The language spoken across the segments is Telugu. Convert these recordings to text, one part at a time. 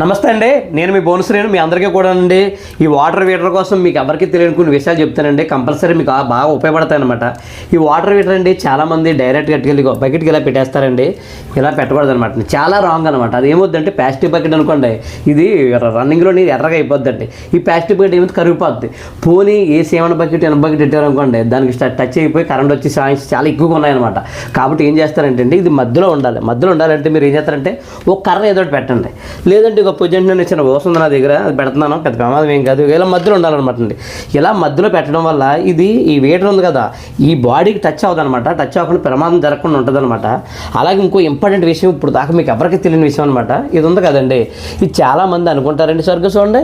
నమస్తే అండి. నేను మీ బోనశ్రీను మీ అందరికీ కూడా అండి. ఈ వాటర్ వీటర్ కోసం మీకు ఎవరికి తెలియని కొన్ని విషయాలు చెప్తానండి. కంపల్సరీ మీకు బాగా ఉపయోగపడతాయి అనమాట ఈ వాటర్ వీటర్ అండి చాలామంది డైరెక్ట్ కట్టుకెళ్ళి బకెట్కి ఇలా పెట్టేస్తారండి. ఇలా పెట్టకూడదు అనమాట చాలా రాంగ్ అనమాట అది ఏమొద్దంటే ప్లాస్టిక్ బకెట్ అనుకోండి. ఇది రన్నింగ్లో ఎర్రగా అయిపోద్దండి. ఈ ప్లాస్టిక్ బకెట్ ఏమైతే కరిగిపోద్ది. పోనీ ఏ సేవన బకెట్ ఎనభై బకెట్ పెట్టారనుకోండి దానికి స్ట- టచ్ అయిపోయి కరెంట్ వచ్చి సాయించి చాలా ఎక్కువగా ఉన్నాయన్నమాట. కాబట్టి ఏం చేస్తారంటే అండి ఇది మధ్యలో ఉండాలి. మధ్యలో ఉండాలంటే మీరు ఏం చేస్తారంటే ఒక కర్ర ఏదో పెట్టండి. లేదంటే ఒక పొజిషన్ నేను చిన్న వస్తుంది నా దగ్గర అది పెడుతున్నాను పెద్ద ప్రమాదం ఏం కాదు. ఇలా మధ్యలో ఉండాలన్నమాట అండి. ఇలా మధ్యలో పెట్టడం వల్ల ఇది ఈ వేటర్ ఉంది కదా ఈ బాడీకి టచ్ అవ్వదనమాట టచ్ అవ్వకుండా ప్రమాదం జరగకుండా ఉంటుంది అనమాట అలాగే ఇంకో ఇంపార్టెంట్ విషయం ఇప్పుడు దాకా మీకు ఎవరికి తెలియని విషయం అనమాట ఇది ఉంది కదండి. ఇది చాలా మంది అనుకుంటారండి సరిగ్గా చూడండి.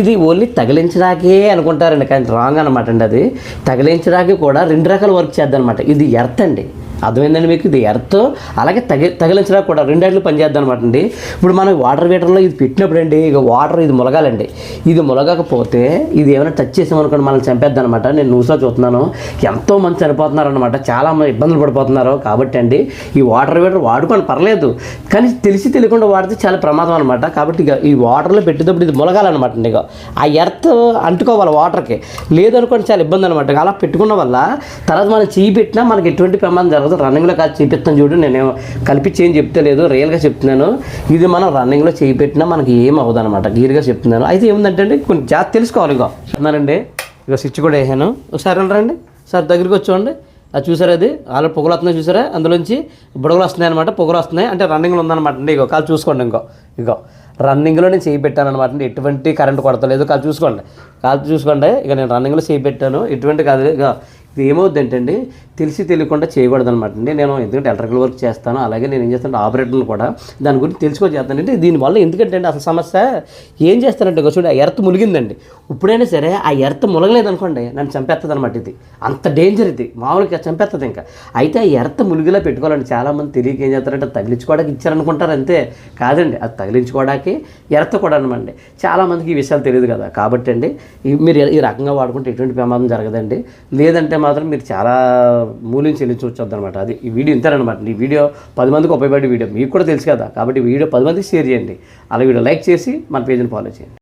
ఇది ఓన్లీ తగిలించడాకే అనుకుంటారండి కానీ రాంగ్ అనమాట అండి అది. తగిలించడానికి కూడా రెండు రకాల వర్క్ చేద్దాం అనమాట ఇది ఎర్త్ అండి. అర్థమైందండి మీకు? ఇది ఎర్త్. అలాగే తగి తగిలించడానికి కూడా రెండేళ్ళు పనిచేద్దాం అనమాట అండి ఇప్పుడు మనం వాటర్ వీటర్లో ఇది పెట్టినప్పుడు అండి ఇక వాటర్ ఇది ములగాలండి. ఇది ములగకపోతే ఇది ఏమైనా టచ్ చేసామనుకోండి మనల్ని చంపేద్దాం అనమాట నేను న్యూస్లో చూస్తున్నాను. ఎంతో మంది చనిపోతున్నారు అనమాట చాలా మంది ఇబ్బందులు పడిపోతున్నారు కాబట్టి అండి ఈ వాటర్ వీటర్ వాడుకొని పర్లేదు. కానీ తెలిసి తెలియకుండా వాడితే చాలా ప్రమాదం అనమాట కాబట్టి ఇక ఈ వాటర్లో పెట్టేటప్పుడు ఇది ములగాలన్నమాట అండి ఇక. ఆ ఎర్త్ అంటుకోవాలి వాటర్కి లేదనుకోండి చాలా ఇబ్బంది అనమాట అలా పెట్టుకున్న వల్ల తర్వాత మనం చేయి పెట్టినా మనకి ఎటువంటి ప్రమాదం జరగదు. రన్నింగ్లో కాదు చేపిస్తాను చూడు నేను కలిపించి ఏం చెప్తలేదు రియల్గా చెప్తున్నాను. ఇది మనం రన్నింగ్లో చేపెట్టినా మనకి ఏం అవ్వదు అనమాట క్లియర్గా చెప్తున్నాను. అయితే ఏముందంటే అండి కొన్ని జాగ్రత్త తెలుసుకోవాలి ఇక అన్నానండి ఇక స్విచ్ కూడా వేసాను. ఒకసారి వెళ్ళరండి సార్ దగ్గరికి వచ్చోండి అది చూసారా అది ఆల్రెడీ పొగలు వస్తున్నాయి చూసారా? అందులోంచి బుడగలు వస్తున్నాయి అనమాట పొగలు వస్తున్నాయి. అంటే రన్నింగ్లో ఉందన్నమాట అండి ఇగో కాలు చూసుకోండి ఇంకో. ఇగో రన్నింగ్లో నేను చేయి పెట్టాను అనమాట అండి. ఎటువంటి కరెంట్ కొడతలేదు కాలు చూసుకోండి. కాలు చూసుకోండి ఇక నేను రన్నింగ్లో చేయి పెట్టాను. ఎటువంటి కాదు ఇక ఇది ఏమవుద్ది ఏంటండి తెలిసి తెలియకుండా చేయకూడదు అనమాట అండి. నేను ఎందుకంటే ఎలక్ట్రికల్ వర్క్ చేస్తాను అలాగే నేను ఏం చేస్తాను ఆపరేటర్లు కూడా దాని గురించి తెలుసుకొని చేస్తానంటే దీనివల్ల ఎందుకంటే అండి అసలు సమస్య ఏం చేస్తానంటే ఇగో చూడండి ఆ ఎర్త్ ములిగిందండి ఇప్పుడైనా సరే ఆ ఎర్త్ ములగలేదు అనుకోండి నన్ను చంపేస్తుంది అనమాట ఇది. అంత డేంజర్ ఇది. మామూలుగా చంపేస్తుంది ఇంకా. అయితే ఆ ఎర్త్ ములిగిలా పెట్టుకోవాలండి. చాలామంది తెలియక ఏం చేస్తారంటే తగిలించుకోవడానికి ఇచ్చారనుకుంటారు అంతే. కాదండి అది తగిలించుకోవడానికి ఎర్త్ కూడా అనమాట చాలామందికి ఈ విషయాలు తెలియదు కదా. కాబట్టి అండి మీరు ఈ రకంగా వాడుకుంటే ఎటువంటి ప్రమాదం జరగదండి. లేదంటే మాత్రం మీరు చాలా మూల్యం చెల్లించవచ్చు అనమాట అది ఈ వీడియో ఇంతేనమాట ఈ వీడియో పది మందికి ఉపయోగపడే వీడియో. మీకు కూడా తెలుసు కదా. కాబట్టి వీడియో పది మందికి షేర్ చేయండి. అలా వీడియో లైక్ చేసి మన పేజీని ఫాలో చేయండి.